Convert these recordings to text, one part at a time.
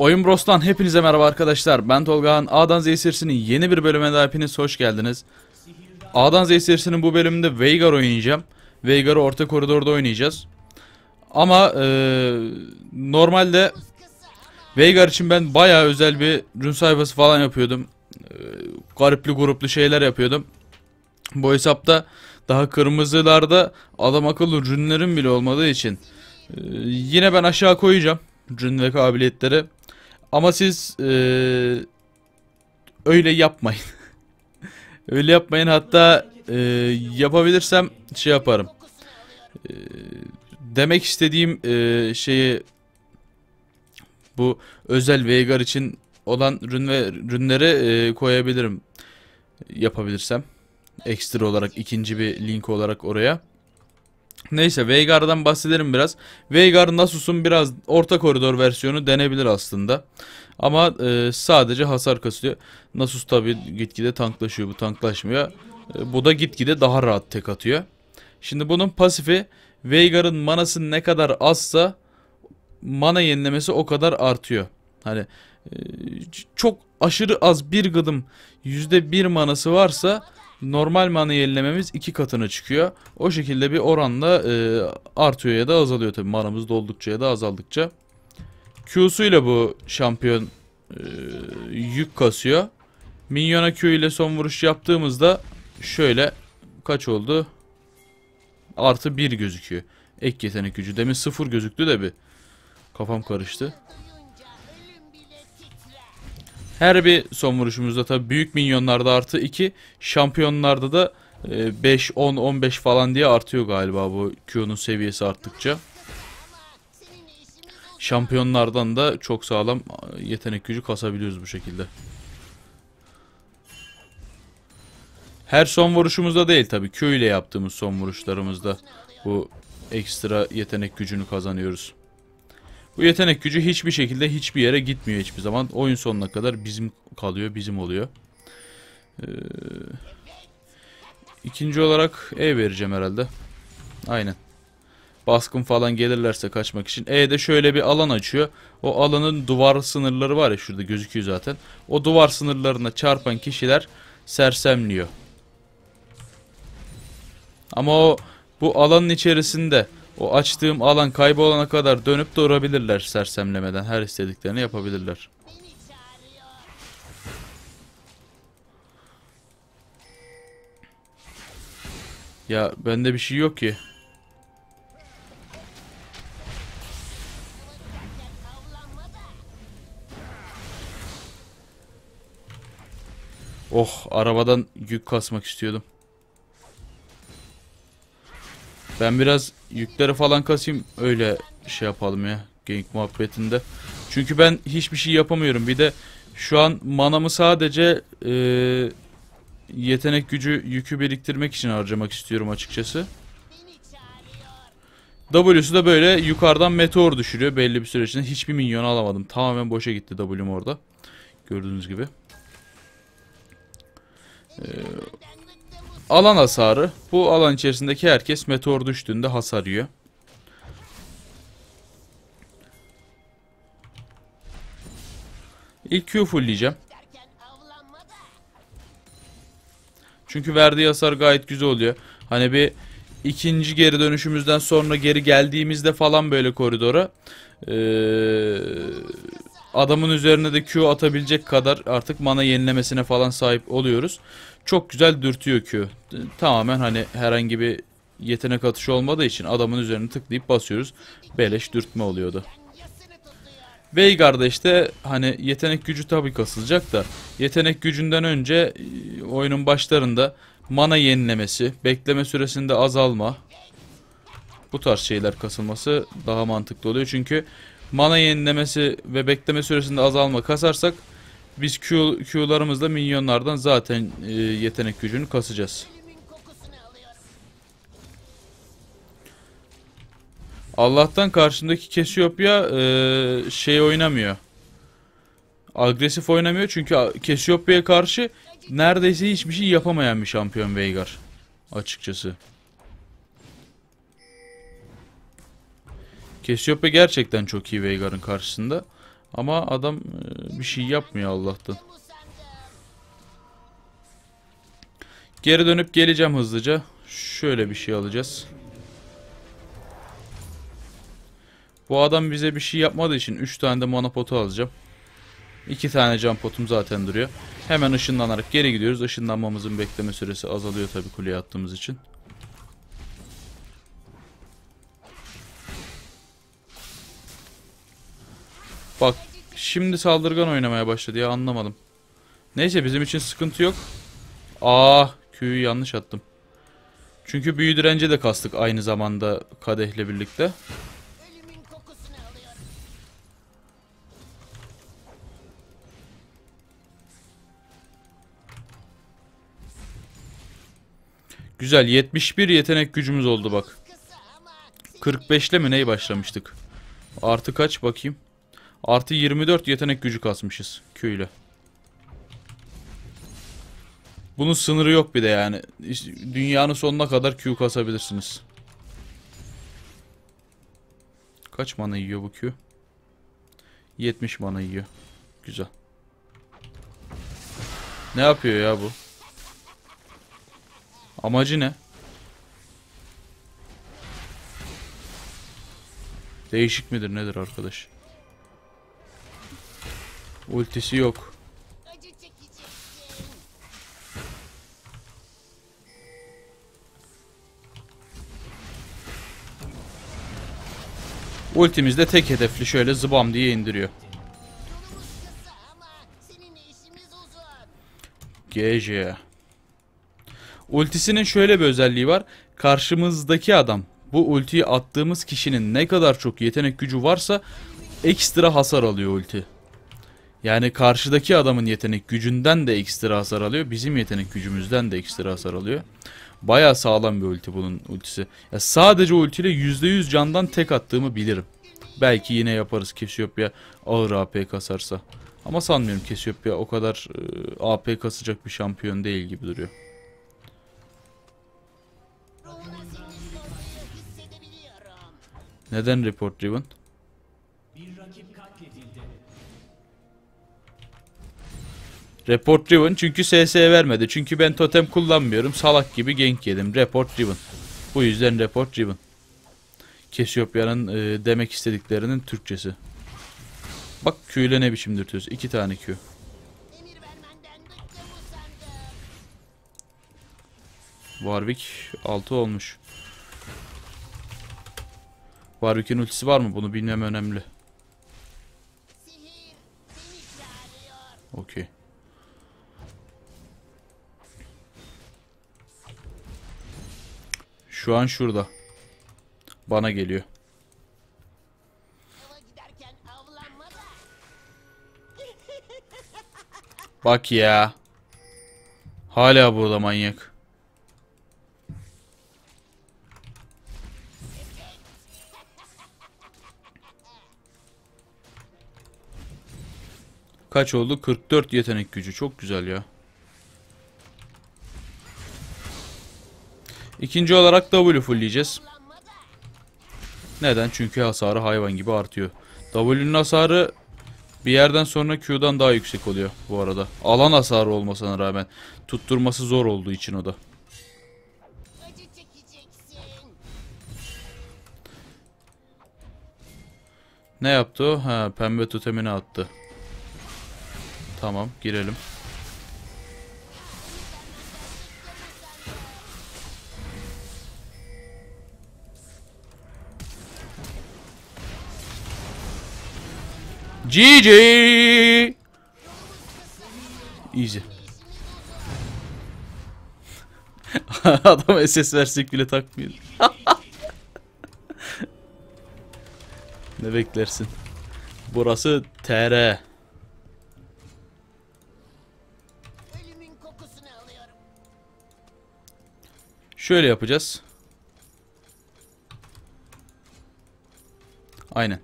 Oyun Bros'tan hepinize merhaba arkadaşlar. Ben Tolgahan. A'dan Z serisinin yeni bir bölümüne daha hepiniz hoş geldiniz. A'dan Z serisinin bu bölümünde Veigar oynayacağım. Veigar'ı orta koridorda oynayacağız. Ama e, normalde Veigar için ben bayağı özel bir rün sayfası falan yapıyordum. E, garipli gruplu şeyler yapıyordum. Bu hesapta daha kırmızılarda adam akıllı rünlerin bile olmadığı için e, yine ben aşağı koyacağım rün ve kabiliyetleri. Ama siz e, öyle yapmayın. öyle yapmayın hatta e, yapabilirsem şey yaparım. E, demek istediğim e, şeyi bu özel Veigar için olan rün ve rünleri e, koyabilirim. Yapabilirsem. Ekstra olarak ikinci bir link olarak oraya. Neyse Veigar'dan bahsedelim biraz. Veigar Nasus'un biraz orta koridor versiyonu denebilir aslında. Ama e, sadece hasar kasıyor. Nasus tabi gitgide tanklaşıyor. Bu tanklaşmıyor. E, bu da gitgide daha rahat tek atıyor. Şimdi bunun pasifi Veigar'ın manası ne kadar azsa mana yenilemesi o kadar artıyor. Hani e, çok aşırı az bir gıdım yüzde bir manası varsa normal mana yenilememiz iki katına çıkıyor. O şekilde bir oranla e, artıyor ya da azalıyor tabi manamız doldukça ya da azaldıkça. Q'su ile bu şampiyon e, yük kasıyor. Minyona Q ile son vuruş yaptığımızda şöyle kaç oldu? Artı 1 gözüküyor. Ek yetenek gücü. Demin 0 gözüktü de bir. Kafam karıştı. Her bir son vuruşumuzda tabi büyük minyonlarda artı 2, şampiyonlarda da 5, 10, 15 falan diye artıyor galiba bu Q'nun seviyesi arttıkça. Şampiyonlardan da çok sağlam yetenek gücü kasabiliyoruz bu şekilde. Her son vuruşumuzda değil tabi Q ile yaptığımız son vuruşlarımızda bu ekstra yetenek gücünü kazanıyoruz. Bu yetenek gücü hiçbir şekilde hiçbir yere gitmiyor hiçbir zaman. Oyun sonuna kadar bizim kalıyor, bizim oluyor. Ee, ikinci olarak E vereceğim herhalde. Aynen. Baskın falan gelirlerse kaçmak için. E'de şöyle bir alan açıyor. O alanın duvar sınırları var ya şurada gözüküyor zaten. O duvar sınırlarına çarpan kişiler sersemliyor. Ama o bu alanın içerisinde o açtığım alan kaybolana kadar dönüp durabilirler sersemlemeden. Her istediklerini yapabilirler. Ya bende bir şey yok ki. Oh arabadan yük kasmak istiyordum. Ben biraz yükleri falan kasayım öyle şey yapalım ya. Geyik muhabbetinde. Çünkü ben hiçbir şey yapamıyorum. Bir de şu an manamı sadece e, yetenek gücü yükü biriktirmek için harcamak istiyorum açıkçası. W'su da böyle yukarıdan meteor düşürüyor belli bir süre içinde. Hiçbir minyon alamadım. Tamamen boşa gitti W'm orada. Gördüğünüz gibi. Ee, Alan hasarı. Bu alan içerisindeki herkes meteor düştüğünde hasar yiyor. İlk Q fullleyeceğim. Çünkü verdiği hasar gayet güzel oluyor. Hani bir ikinci geri dönüşümüzden sonra geri geldiğimizde falan böyle koridora ee, adamın üzerine de Q atabilecek kadar artık mana yenilemesine falan sahip oluyoruz. Çok güzel dürtüyor Q. Tamamen hani herhangi bir yetenek atışı olmadığı için adamın üzerine tıklayıp basıyoruz. Beleş dürtme oluyordu. Veigar'da işte hani yetenek gücü tabii kasılacak da yetenek gücünden önce e, oyunun başlarında mana yenilemesi, bekleme süresinde azalma bu tarz şeyler kasılması daha mantıklı oluyor. Çünkü mana yenilemesi ve bekleme süresinde azalma kasarsak biz Q, Q'larımızla minyonlardan zaten e, yetenek gücünü kasacağız. Allah'tan karşımdaki Cassiopeia e, şey oynamıyor. Agresif oynamıyor çünkü Cassiopeia'ya karşı neredeyse hiçbir şey yapamayan bir şampiyon Veigar. Açıkçası. Cassiopeia gerçekten çok iyi Veigar'ın karşısında. Ama adam e, bir şey yapmıyor Allah'tan. Geri dönüp geleceğim hızlıca. Şöyle bir şey alacağız. Bu adam bize bir şey yapmadığı için 3 tane de mana potu alacağım. 2 tane can potum zaten duruyor. Hemen ışınlanarak geri gidiyoruz. Işınlanmamızın bekleme süresi azalıyor tabii kuleye attığımız için. Bak şimdi saldırgan oynamaya başladı ya anlamadım. Neyse bizim için sıkıntı yok. Aa Q'yu yanlış attım. Çünkü büyü dirence de kastık aynı zamanda kadehle birlikte. Güzel 71 yetenek gücümüz oldu bak. Kısa ama 45'le mi neyi başlamıştık? Artı kaç bakayım. Artı 24 yetenek gücü kasmışız ile. Bunun sınırı yok bir de yani. Dünyanın sonuna kadar Q kasabilirsiniz. Kaç mana yiyor bu Q? 70 mana yiyor. Güzel. Ne yapıyor ya bu? Amacı ne? Değişik midir nedir arkadaş? Ultisi yok. Ultimizde tek hedefli şöyle zıbam diye indiriyor. GJ. Ultisinin şöyle bir özelliği var. Karşımızdaki adam bu ultiyi attığımız kişinin ne kadar çok yetenek gücü varsa ekstra hasar alıyor ulti. Yani karşıdaki adamın yetenek gücünden de ekstra hasar alıyor. Bizim yetenek gücümüzden de ekstra hasar alıyor. Baya sağlam bir ulti bunun ultisi. Ya sadece ultiyle %100 candan tek attığımı bilirim. Belki yine yaparız Cassiopeia ağır AP kasarsa. Ama sanmıyorum Cassiopeia o kadar e, AP kasacak bir şampiyon değil gibi duruyor. Neden report driven? Report driven çünkü SS vermedi. Çünkü ben totem kullanmıyorum. Salak gibi gank yedim. Report driven. Bu yüzden report driven. Cassiopeia'nın e, demek istediklerinin Türkçesi. Bak Q ile ne biçim dürtüyoruz. İki tane Q. Warwick 6 olmuş. Warwick'in ultisi var mı? Bunu bilmem önemli. Okey. Şu an şurada. Bana geliyor. Bak ya. Hala burada manyak. Kaç oldu? 44 yetenek gücü. Çok güzel ya. İkinci olarak W fullleyeceğiz. Neden? Çünkü hasarı hayvan gibi artıyor. W'nun hasarı bir yerden sonra Q'dan daha yüksek oluyor bu arada. Alan hasarı olmasına rağmen tutturması zor olduğu için o da. Ne yaptı o? Ha, pembe totemini attı. Tamam, girelim. GG! Easy. Adam SS versek bile takmıyor. ne beklersin? Burası TR. Şöyle yapacağız. Aynen.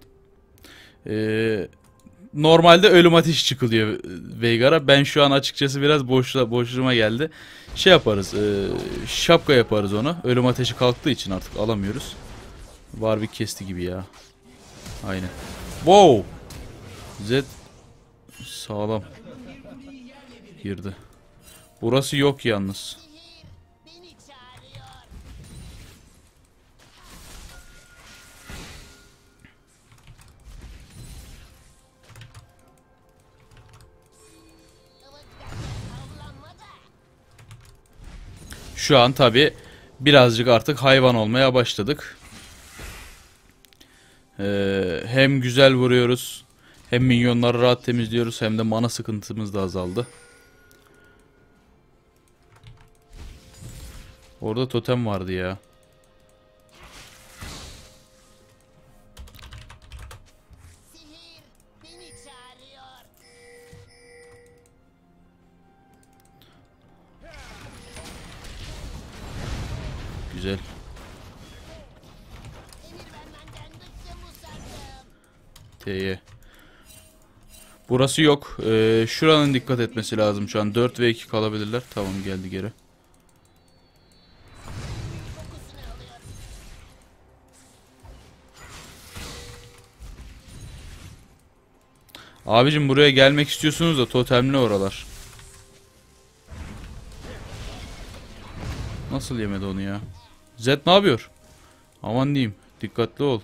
Ee, normalde ölüm ateşi çıkılıyor e, Veigar'a. Ben şu an açıkçası biraz boşla, boşluğuma geldi. Şey yaparız. E, şapka yaparız onu. Ölüm ateşi kalktığı için artık alamıyoruz. Warwick kesti gibi ya. Aynen. Wow. Z sağlam. Girdi. Burası yok yalnız. Şu an tabi birazcık artık hayvan olmaya başladık. Ee, hem güzel vuruyoruz. Hem minyonları rahat temizliyoruz. Hem de mana sıkıntımız da azaldı. Orada totem vardı ya. T'ye. Burası yok. Ee, şuranın dikkat etmesi lazım şu an. 4 ve 2 kalabilirler. Tamam geldi geri. Abicim buraya gelmek istiyorsunuz da totemli oralar. Nasıl yemedi onu ya? Zed ne yapıyor? Aman diyeyim. Dikkatli ol.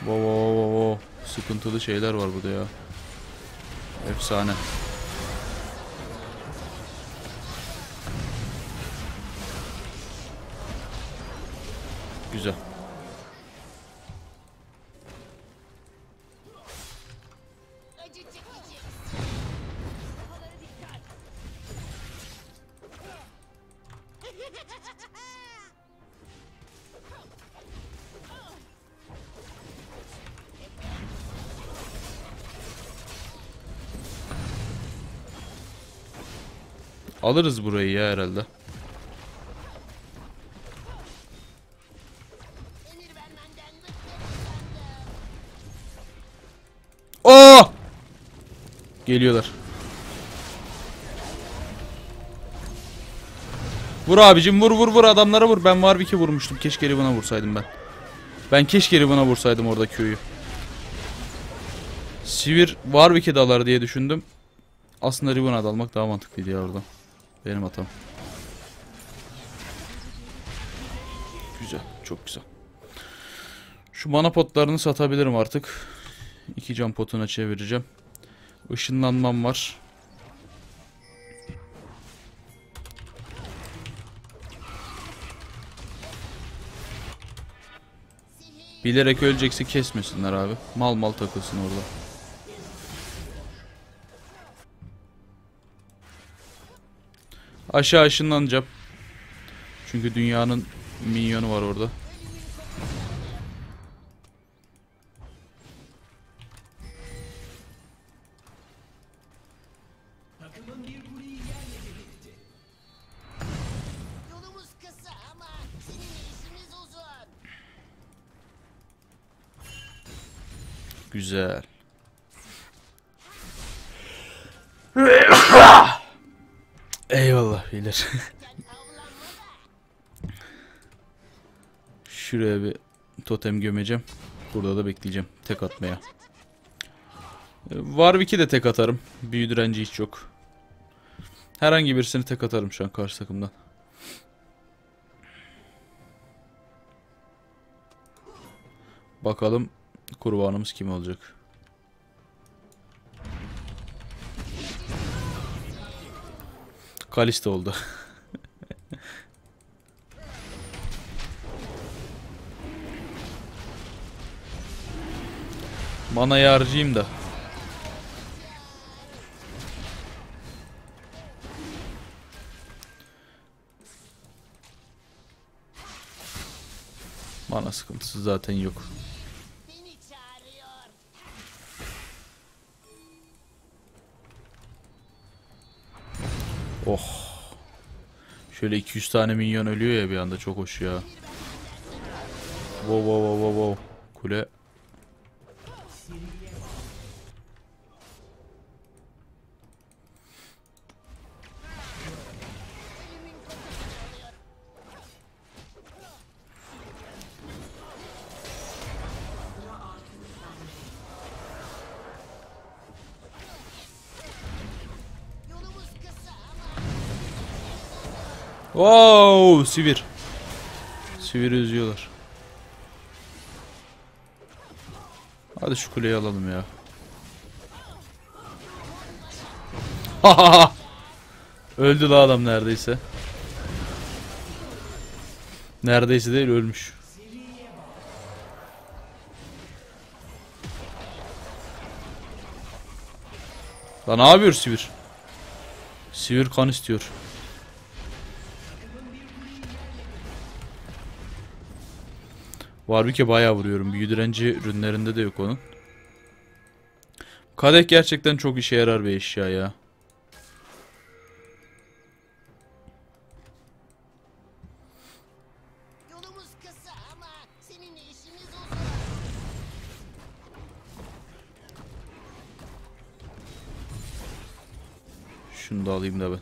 Wow, wow, wow, wow. Sıkıntılı şeyler var burada ya. Efsane. Alırız burayı ya herhalde. Oo! Geliyorlar. Vur abicim vur vur vur adamlara vur. Ben Warwick'e vurmuştum. Keşke Riven'a vursaydım ben. Ben keşke Riven'a vursaydım orada köyü. Sivir Warwick'e dalar diye düşündüm. Aslında Riven'a dalmak daha mantıklıydı ya orada. Benim hatam. Güzel. Çok güzel. Şu mana potlarını satabilirim artık. İki cam potuna çevireceğim. Işınlanmam var. Bilerek ölecekse kesmesinler abi. Mal mal takılsın orada. Aşağı ışınlanacağım. Çünkü dünyanın minyonu var orada. Güzel. Eyvallah beyler. Şuraya bir totem gömeceğim. Burada da bekleyeceğim tek atmaya. Ee, Warwick'i de tek atarım. Büyü direnci hiç yok. Herhangi birisini tek atarım şu an karşı takımdan. Bakalım kurbanımız kim olacak? Kalista oldu. Mana harcayayım da. Mana sıkıntısı zaten yok. Oh. Şöyle 200 tane minyon ölüyor ya bir anda çok hoş ya. Wow wow wow wow. Kule. Wow, sivir. Sivir üzüyorlar. Hadi şu kuleyi alalım ya. Öldü la adam neredeyse. Neredeyse değil ölmüş. Lan ne yapıyor Sivir? Sivir kan istiyor. Warwick'e bayağı vuruyorum. Büyü direnci ürünlerinde de yok onun. Kadeh gerçekten çok işe yarar bir eşya ya. Şunu da alayım da ben.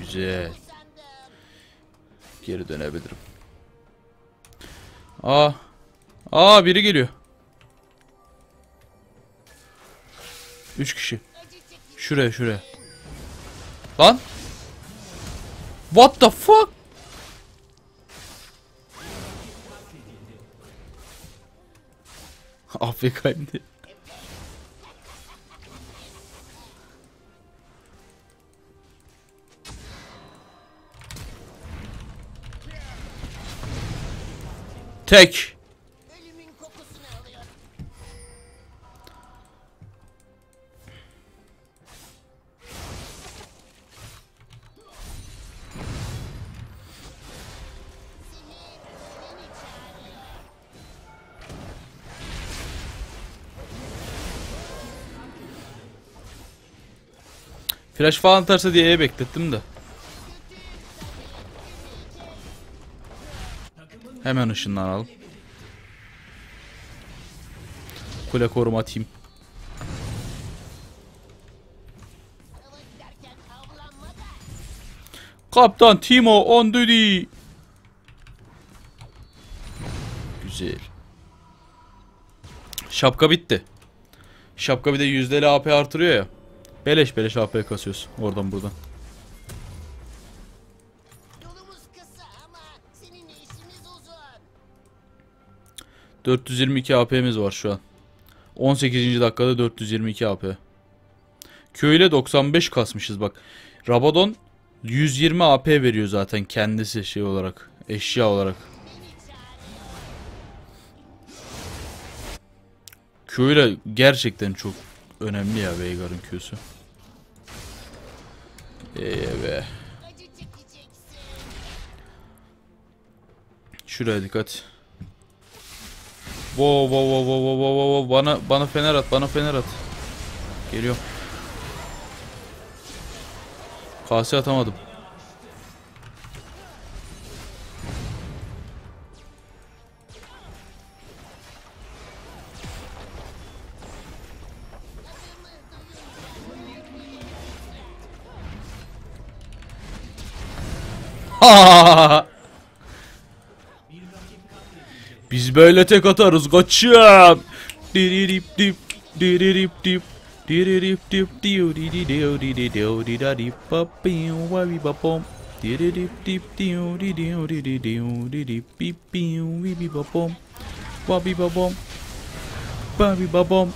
Güzel. Geri dönebilirim. Aa. Aa biri geliyor. Üç kişi. Şuraya şuraya. Lan. What the fuck? Afrika'yım diye. Tek. Flash falan atarsa diye E beklettim de. Hemen ışınlanalım. Kule koruma da. Kaptan Timo on duty. Güzel. Şapka bitti. Şapka bir de yüzdeli AP artırıyor ya. Beleş beleş AP kasıyoruz oradan buradan. 422 AP'miz var şu an. 18. dakikada 422 AP. Köyle 95 kasmışız bak. Rabadon 120 AP veriyor zaten kendisi şey olarak. Eşya olarak. Köyle gerçekten çok önemli ya Veigar'ın. Ee. Acı çekeceksin. Şuraya dikkat. Wow wow wow wow wow wow wow bana bana fener at bana fener at. Geliyorum. Kase atamadım. Biz böyle tek atarız koçum. Diririp dip diririp dip diririp dip diu di di diu di di diu di da di pa piu wa bi ba pom diririp dip diu di diu di di diu di di pi piu wi bi ba pom wa bi ba bom ba bi ba bom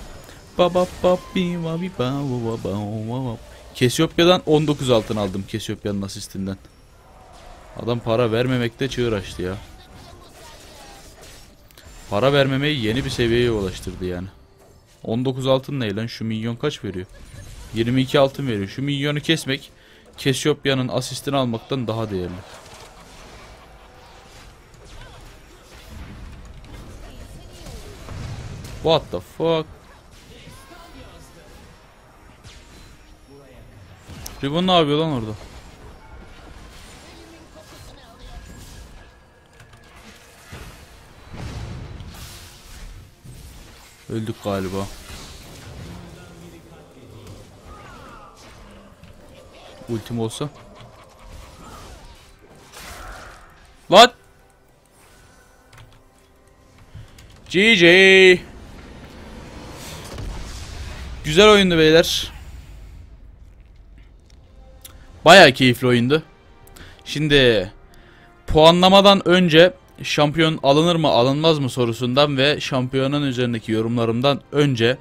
ba ba pa pi wa bi ba wa wa ba wa wa Kesyopya'dan 19 altın aldım Kesyopya'nın asistinden. Adam para vermemekte çığır açtı ya. Para vermemeyi yeni bir seviyeye ulaştırdı yani. 19 altın ne lan? Şu milyon kaç veriyor? 22 altın veriyor. Şu milyonu kesmek Kesyopya'nın asistini almaktan daha değerli. What the fuck? Ribbon ne yapıyor lan orada? Öldük galiba. Ultim olsa. Lan! GG. Güzel oyundu beyler. Bayağı keyifli oyundu. Şimdi puanlamadan önce şampiyon alınır mı alınmaz mı sorusundan ve şampiyonun üzerindeki yorumlarımdan önce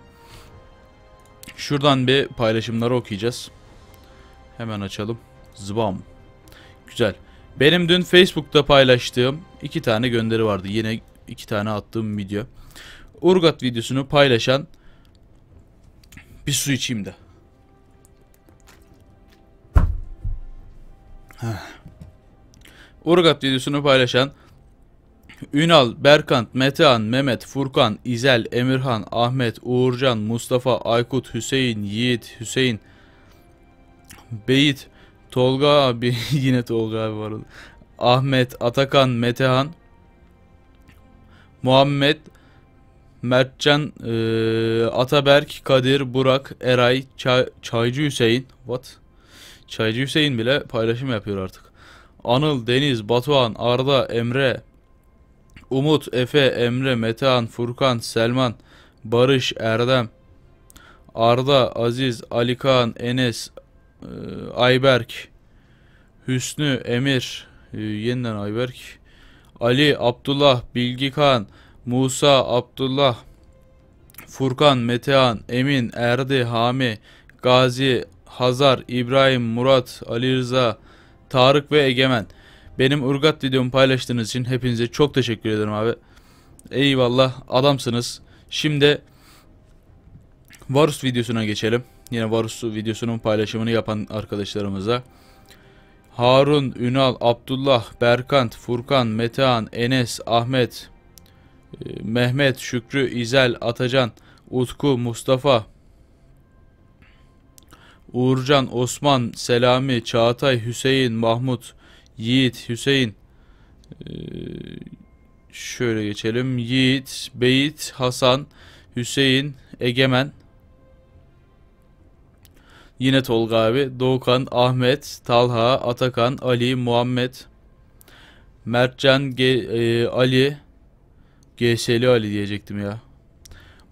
şuradan bir paylaşımları okuyacağız. Hemen açalım. Zbam. Güzel. Benim dün Facebook'ta paylaştığım iki tane gönderi vardı. Yine iki tane attığım video. Urgat videosunu paylaşan bir su içeyim de. Urgat videosunu paylaşan Ünal, Berkant, Metehan, Mehmet, Furkan, İzel, Emirhan, Ahmet, Uğurcan, Mustafa, Aykut, Hüseyin, Yiğit, Hüseyin, Beyit, Tolga abi yine Tolga abi var. Ahmet, Atakan, Metehan, Muhammed, Mertcan, eee, Ataberk, Kadir, Burak, Eray, Çay- Çaycı Hüseyin. What? Çaycı Hüseyin bile paylaşım yapıyor artık. Anıl, Deniz, Batuhan, Arda, Emre, Umut, Efe, Emre, Metehan, Furkan, Selman, Barış, Erdem, Arda, Aziz, Ali Kaan, Enes, eee, Ayberk, Hüsnü, Emir, eee, yeniden Ayberk, Ali, Abdullah, Bilgi Kağan, Musa, Abdullah, Furkan, Metehan, Emin, Erdi, Hami, Gazi, Hazar, İbrahim, Murat, Ali Rıza, Tarık ve Egemen. Benim Urgat videomu paylaştığınız için hepinize çok teşekkür ederim abi. Eyvallah adamsınız. Şimdi Varus videosuna geçelim. Yine Varus videosunun paylaşımını yapan arkadaşlarımıza. Harun, Ünal, Abdullah, Berkant, Furkan, Metehan, Enes, Ahmet, e, Mehmet, Şükrü, İzel, Atacan, Utku, Mustafa, Uğurcan, Osman, Selami, Çağatay, Hüseyin, Mahmut, Yiğit, Hüseyin. Ee, şöyle geçelim. Yiğit, Beyit, Hasan, Hüseyin, Egemen. Yine Tolga abi. Doğukan, Ahmet, Talha, Atakan, Ali, Muhammed, Mertcan, Ge- e, Ali, GS'li Ali diyecektim ya.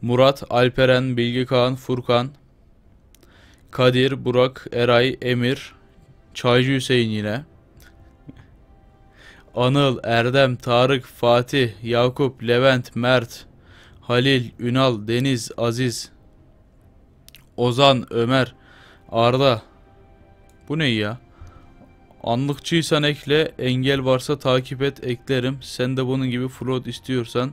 Murat, Alperen, Bilgi Kağan, Furkan, Kadir, Burak, Eray, Emir, Çaycı Hüseyin yine. Anıl, Erdem, Tarık, Fatih, Yakup, Levent, Mert, Halil, Ünal, Deniz, Aziz, Ozan, Ömer, Arda. Bu ne ya? Anlıkçıysan ekle, engel varsa takip et, eklerim. Sen de bunun gibi float istiyorsan.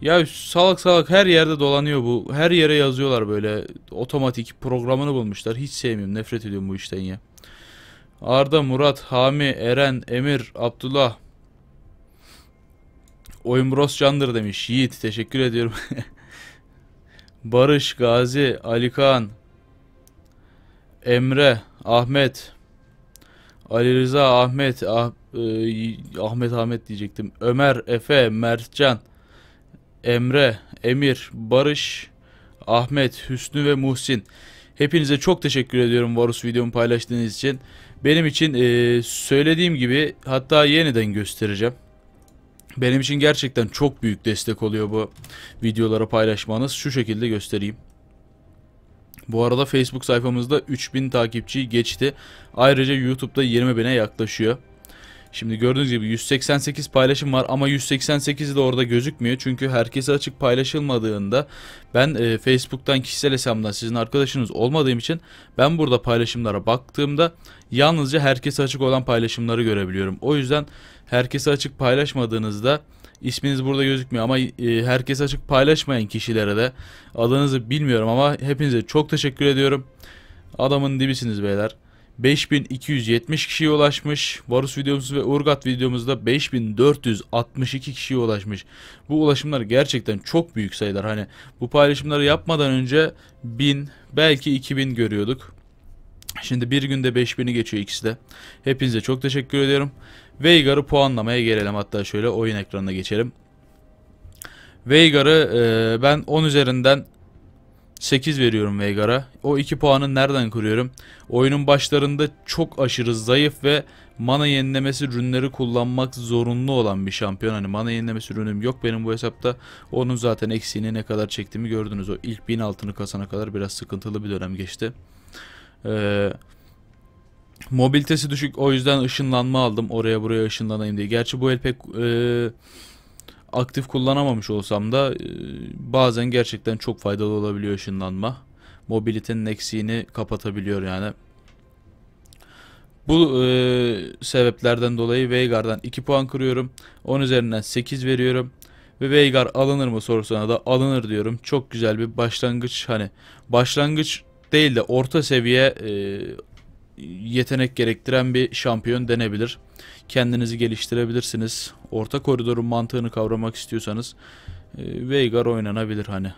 Ya salak salak her yerde dolanıyor bu. Her yere yazıyorlar böyle. Otomatik programını bulmuşlar. Hiç sevmiyorum. Nefret ediyorum bu işten ya. Arda, Murat, Hami, Eren, Emir, Abdullah. Oyun Bros Candır demiş. Yiğit teşekkür ediyorum. Barış, Gazi, Ali Kaan, Emre, Ahmet, Ali Rıza, Ahmet, Ah- e, Ahmet Ahmet diyecektim. Ömer, Efe, Mertcan, Emre, Emir, Barış, Ahmet, Hüsnü ve Muhsin. Hepinize çok teşekkür ediyorum Varus videomu paylaştığınız için. Benim için e, söylediğim gibi hatta yeniden göstereceğim. Benim için gerçekten çok büyük destek oluyor bu videoları paylaşmanız. Şu şekilde göstereyim. Bu arada Facebook sayfamızda 3000 takipçiyi geçti. Ayrıca YouTube'da 20 bine yaklaşıyor. Şimdi gördüğünüz gibi 188 paylaşım var ama 188 de orada gözükmüyor. Çünkü herkese açık paylaşılmadığında ben e, Facebook'tan kişisel hesabımdan sizin arkadaşınız olmadığım için ben burada paylaşımlara baktığımda yalnızca herkese açık olan paylaşımları görebiliyorum. O yüzden herkese açık paylaşmadığınızda isminiz burada gözükmüyor ama e, herkese açık paylaşmayan kişilere de adınızı bilmiyorum ama hepinize çok teşekkür ediyorum. Adamın dibisiniz beyler. 5270 kişiye ulaşmış. Varus videomuz ve Urgat videomuzda 5462 kişiye ulaşmış. Bu ulaşımlar gerçekten çok büyük sayılar. Hani bu paylaşımları yapmadan önce 1000 belki 2000 görüyorduk. Şimdi bir günde 5000'i geçiyor ikisi de. Hepinize çok teşekkür ediyorum. Veigar'ı puanlamaya gelelim. Hatta şöyle oyun ekranına geçelim. Veigar'ı e, ben 10 üzerinden 8 veriyorum Veigar'a. O 2 puanı nereden kuruyorum? Oyunun başlarında çok aşırı zayıf ve mana yenilemesi ürünleri kullanmak zorunlu olan bir şampiyon. Hani mana yenilemesi ürünüm yok benim bu hesapta. Onun zaten eksiğini ne kadar çektiğimi gördünüz. O ilk 1000 altını kasana kadar biraz sıkıntılı bir dönem geçti. Ee, Mobilitesi düşük o yüzden ışınlanma aldım oraya buraya ışınlanayım diye. Gerçi bu el pek e, aktif kullanamamış olsam da e, bazen gerçekten çok faydalı olabiliyor ışınlanma. Mobilitenin eksiğini kapatabiliyor yani. Bu e, sebeplerden dolayı Veigar'dan 2 puan kırıyorum. 10 üzerinden 8 veriyorum. Ve Veigar alınır mı sorusuna da alınır diyorum. Çok güzel bir başlangıç hani başlangıç değil de orta seviye e, yetenek gerektiren bir şampiyon denebilir. Kendinizi geliştirebilirsiniz. Orta koridorun mantığını kavramak istiyorsanız e, Veigar oynanabilir hani.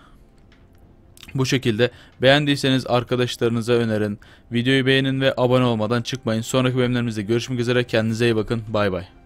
Bu şekilde beğendiyseniz arkadaşlarınıza önerin. Videoyu beğenin ve abone olmadan çıkmayın. Sonraki bölümlerimizde görüşmek üzere. Kendinize iyi bakın. Bay bay.